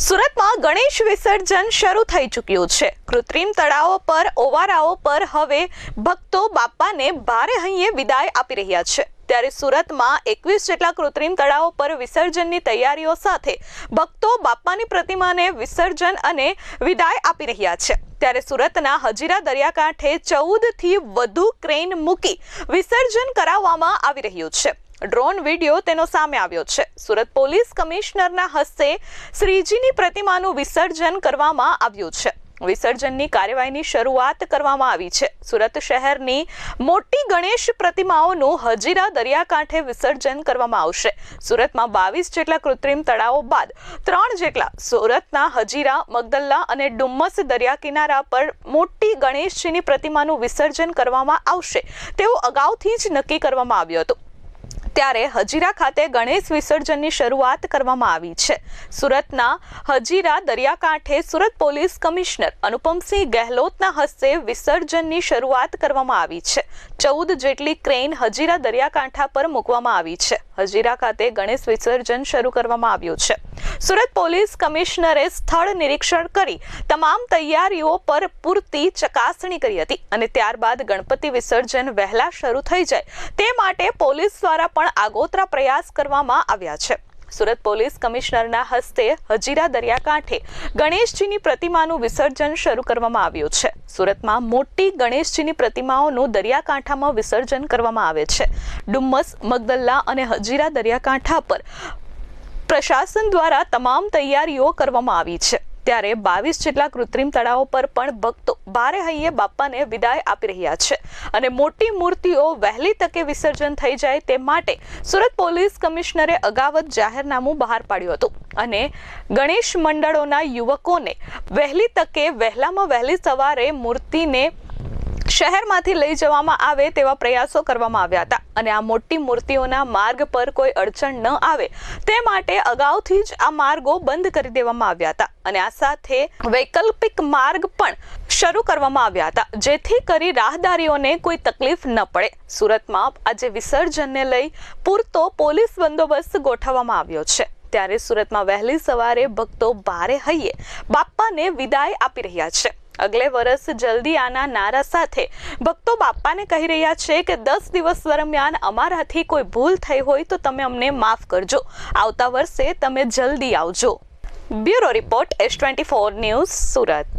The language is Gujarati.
સુરતમાં ગણેશ વિસર્જન શરૂ થઈ ચૂક્યું છે. કૃત્રિમ તળાવો પર, ઓવારાઓ પર હવે ભક્તો બાપાને ભારે હૈયે વિદાય આપી રહ્યા છે. ત્યારે સુરતમાં એકવીસ જેટલા કૃત્રિમ તળાવો પર વિસર્જનની તૈયારીઓ સાથે ભક્તો બાપાની પ્રતિમાને વિસર્જન અને વિદાય આપી રહ્યા છે. ત્યારે સુરતના હજીરા દરિયાકાંઠે ચૌદથી વધુ ક્રેન મૂકી વિસર્જન કરાવવામાં આવી રહ્યું છે. ડ્રોન વીડિયો તેનો સામે આવ્યો છે. સુરત પોલીસ કમિશનરના હસ્તે શ્રીજીની પ્રતિમાનું વિસર્જન કરવામાં આવ્યું છે. વિસર્જનની કાર્યવાહીની શરૂઆત કરવામાં આવી છે. સુરત શહેરની મોટી ગણેશ પ્રતિમાઓનું હજીરા દરિયાકાંઠે વિસર્જન કરવામાં આવશે. સુરતમાં બાવીસ જેટલા કૃત્રિમ તળાવો બાદ ત્રણ જેટલા સુરતના હજીરા, મગદલ્લા અને ડુમ્મસ દરિયા કિનારા પર મોટી ગણેશજીની પ્રતિમાનું વિસર્જન કરવામાં આવશે. તેવું અગાઉથી જ નક્કી કરવામાં આવ્યું હતું. ત્યારે હજીરા ખાતે ગણેશ વિસર્જનની શરૂઆત કરવામાં આવી છે. સુરતના હજીરા દરિયાકાંઠે સુરત પોલીસ કમિશનર અનુપમસિંહ ગહેલોતના હસ્તે વિસર્જનની શરૂઆત કરવામાં આવી છે. ચૌદ જેટલી ક્રેન હજીરા દરિયાકાંઠા પર મૂકવામાં આવી છે. હજીરા ખાતે ગણેશ વિસર્જન શરૂ કરવામાં આવ્યું છે. સુરત પોલીસ કમિશનરે સ્થળ નિરીક્ષણ કરી તમામ તૈયારીઓ પર પૂરતી ચકાસણી કરી હતી અને ત્યારબાદ ગણપતિ વિસર્જન વહેલા શરૂ થઈ જાય તે માટે પોલીસ દ્વારા પણ આગોતરા પ્રયાસ કરવામાં આવ્યા છે. સુરત પોલીસ કમિશનરના હસ્તે હજીરા દરિયાકાંઠે ગણેશજીની પ્રતિમાનું વિસર્જન શરૂ કરવામાં આવ્યું છે. સુરતમાં મોટી ગણેશજીની પ્રતિમાઓનું દરિયાકાંઠામાં વિસર્જન કરવામાં આવે છે. ડુમ્મસ, મગદલ્લા અને હજીરા દરિયાકાંઠા પર પ્રશાસન દ્વારા તમામ તૈયારીઓ કરવામાં આવી છે. ત્યારે બાવીસ જેટલા કૃત્રિમ તળાવો પર પણ ભક્તો ભારે હૈયે બાપાને વિદાય આપી રહ્યા છે અને મોટી મૂર્તિઓ વહેલી તકે વિસર્જન થઈ જાય તે માટે સુરત પોલીસ કમિશનરે અગાવત જાહેરનામું બહાર પાડ્યું હતું અને ગણેશ મંડળોના યુવકોને વહેલી તકે વહેલામાં વહેલી સવારે મૂર્તિને શહેરમાંથી લઈ જવામાં આવે તેવા પ્રયાસો કરવામાં આવ્યા હતા. અને આ મોટી મૂર્તિઓના માર્ગ પર કોઈ અડચણ ન આવે તે માટે અગાઉથી જ આ માર્ગો બંધ કરી દેવામાં આવ્યા હતા. અને આ સાથે વૈકલ્પિક માર્ગ પણ શરૂ કરવામાં આવ્યા હતા, જેથી કરી રાહદારીઓને કોઈ તકલીફ ન પડે. સુરતમાં આજે વિસર્જનને લઈ પૂરતો પોલીસ બંદોબસ્ત ગોઠવવામાં આવ્યો છે. ત્યારે સુરતમાં વહેલી સવારે ભક્તો ભારે હૈયે બાપ્પાને વિદાય આપી રહ્યા છે. અગલે વર્ષ જલ્દી આના નારા સાથે. ભક્તો બાપ્પાને કહી રહ્યા છે કે દસ દિવસ દરમિયાન અમારાથી કોઈ ભૂલ થઈ હોય તો તમે અમને માફ કરજો. આવતા વર્ષે તમે જલ્દી આવજો. Bureau report S twenty four news Surat.